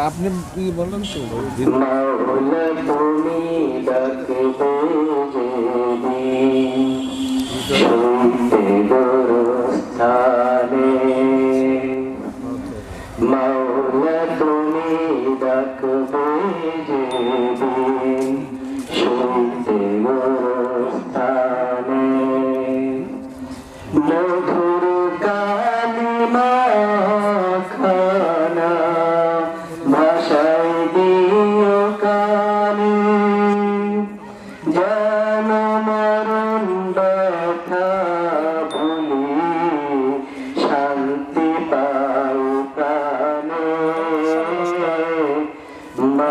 আপনি কি বললেন তো? মাওলা তুমি ডাকবে যে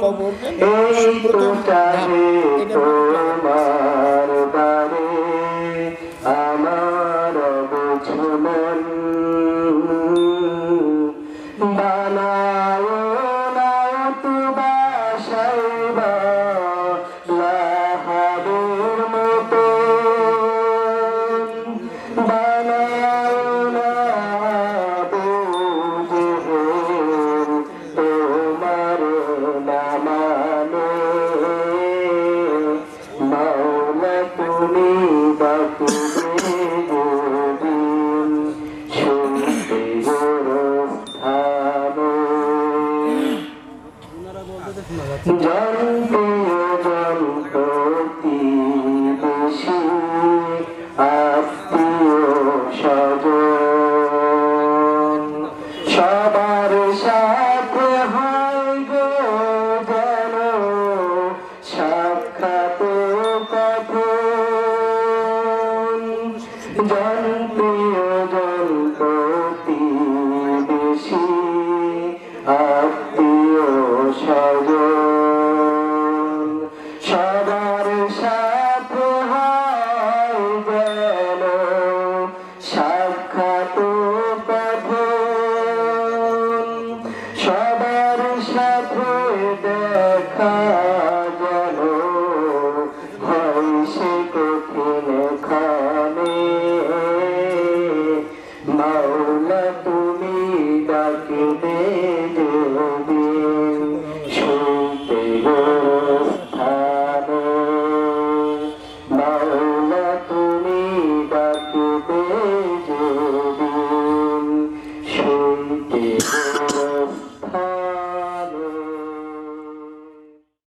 Cô জল জল জানতে জনপতি বেশি আত্মীয় সাগর রাখিতে